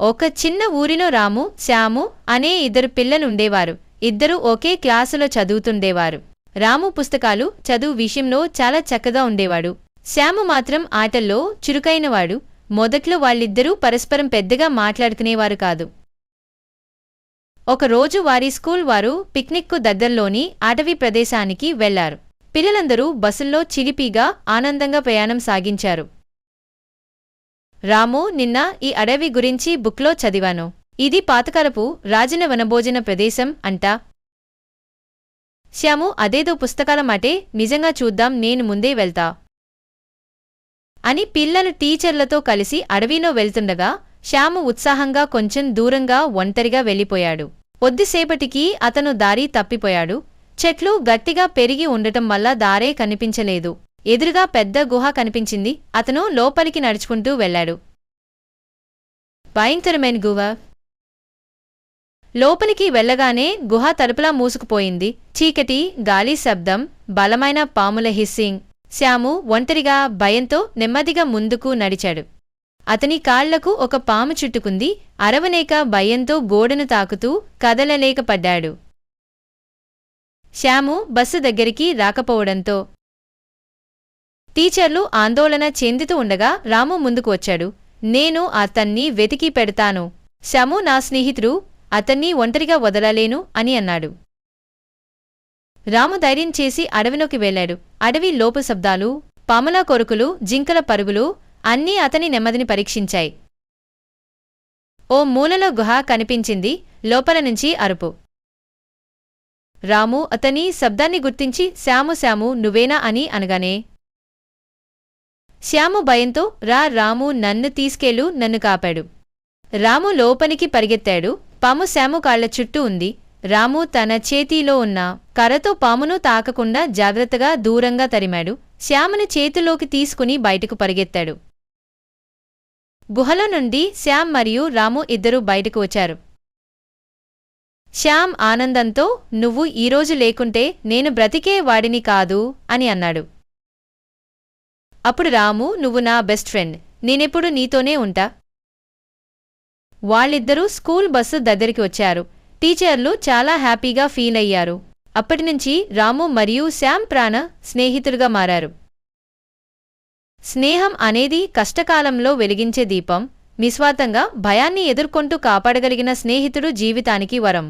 ఒక చిన్న ఊరిలో రాము శ్యాము అనే ఇద్దరు పిల్లలుండేవారు. ఇద్దరూ ఒకే క్లాసులో చదువుతుండేవారు. రాము పుస్తకాలు చదువు విషయంలో చాలా చక్కగా ఉండేవాడు. శ్యాము మాత్రం ఆటల్లో చురుకైనవాడు. మొదట్లో వాళ్ళిద్దరూ పరస్పరం పెద్దగా మాట్లాడుకునేవారు కాదు. ఒకరోజు వారి స్కూల్ వారు పిక్నిక్కు దగ్గర్లోని అటవీ ప్రదేశానికి వెళ్ళారు. పిల్లలందరూ బస్సుల్లో చిలిపిగా ఆనందంగా ప్రయాణం సాగించారు. రాము నిన్న ఈ అడవి గురించి బుక్లో చదివాను. ఇది పాతకాలపు రాజన వనభోజన ప్రదేశం అంట. శ్యాము అదేదో పుస్తకాల మాటే నిజంగా చూద్దాం నేను ముందే వెళ్తా. అని పిల్లలు టీచర్లతో కలిసి అడవిలో వెళ్తుండగా శ్యాము ఉత్సాహంగా కొంచెం దూరంగా ఒంటరిగా వెళ్ళిపోయాడు. కొద్దిసేపటికి అతను దారి తప్పిపోయాడు. చెట్లు గట్టిగా పెరిగి ఉండటం వల్ల దారే కనిపించలేదు. ఎదురుగా పెద్ద గుహ కనిపించింది. అతను లోపలికి నడుచుకుంటూ వెళ్ళాడు. భయంకరమైన గుహ. లోపలికి వెళ్ళగానే గుహ తలుపులా మూసుకుపోయింది. చీకటి గాలి శబ్దం బలమైన పాముల హిస్సింగ్. శ్యాము ఒంటరిగా భయంతో నెమ్మదిగా ముందుకు నడిచాడు. అతని కాళ్ళకు ఒక పాము చుట్టుకుంది. అరవనేక భయంతో గోడను తాకుతూ కదలలేకపడ్డాడు శ్యాము బస్సు దగ్గరికి రాకపోవడంతో టీచర్లు ఆందోళన చెందుతూ ఉండగా రాము ముందుకు వచ్చాడు. నేను అతన్ని వెతికి పెడతాను. శ్యాము నా స్నేహితుడు అతన్ని ఒంటరిగా వదలలేను అని అన్నాడు. రాము ధైర్యం చేసి అడవిలోకి వెళ్ళాడు. అడవి లోపు శబ్దాలు పాముల కొరుకులు జింకల పరుగులు అన్నీ అతని నెమ్మదిని పరీక్షించాయి. ఓ మూలలో గుహ కనిపించింది లోపల నుంచి అరుపు. రాము అతని శబ్దాన్ని గుర్తించి శ్యాము శాము నువ్వేనా? అని అనగానే శ్యాము భయంతో రా రాము నన్ను తీసుకెళ్ళు నన్ను కాపాడు. రాము లోపలికి పరిగెత్తాడు. పాము శ్యాము కాళ్ళ చుట్టూ ఉంది. రాము తన చేతిలో ఉన్న కర్రతో పామును తాకకుండా జాగ్రత్తగా దూరంగా తరిమాడు. శ్యాముని చేతిలోకి తీసుకుని బయటకు పరిగెత్తాడు. గుహలో నుండి శ్యామ్ మరియు రాము ఇద్దరూ బయటకు వచ్చారు. శ్యామ్ ఆనందంతో నువ్వు ఈరోజు లేకుంటే నేను బ్రతికే వాడిని కాదు అని అన్నాడు. అప్పుడు రాము నువ్వు నా బెస్ట్ ఫ్రెండ్. నేనెప్పుడు నీతోనే ఉంటా? వాళ్ళిద్దరూ స్కూల్ బస్సు దగ్గరికి వచ్చారు. టీచర్లు చాలా హ్యాపీగా ఫీల్ అయ్యారు. అప్పటినుంచి రాము మరియు శ్యామ్ ప్రాణ స్నేహితులుగా మారారు. స్నేహం అనేది కష్టకాలంలో వెలిగించే దీపం. నిస్వార్థంగా భయాన్ని ఎదుర్కొంటూ కాపాడగలిగిన స్నేహితుడు జీవితానికి వరం.